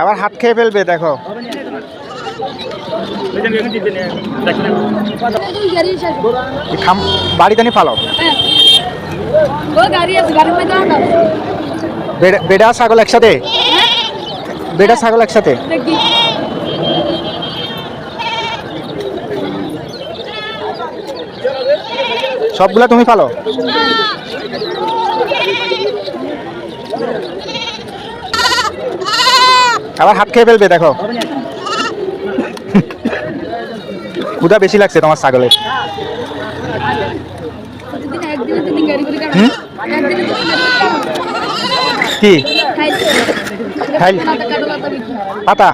আবার হাত খেয়ে ফেলবে, দেখো। বাড়িতে নিয়ে ফালো বেড়া ছাগল একসাথে? বেড়া, ছাগল একসাথে? সবগুলা তুমি ফালো আবার হাত খেয়ে ফেলবে দেখো। উদা বেশি লাগছে তোমার ছাগলের কি? পাতা?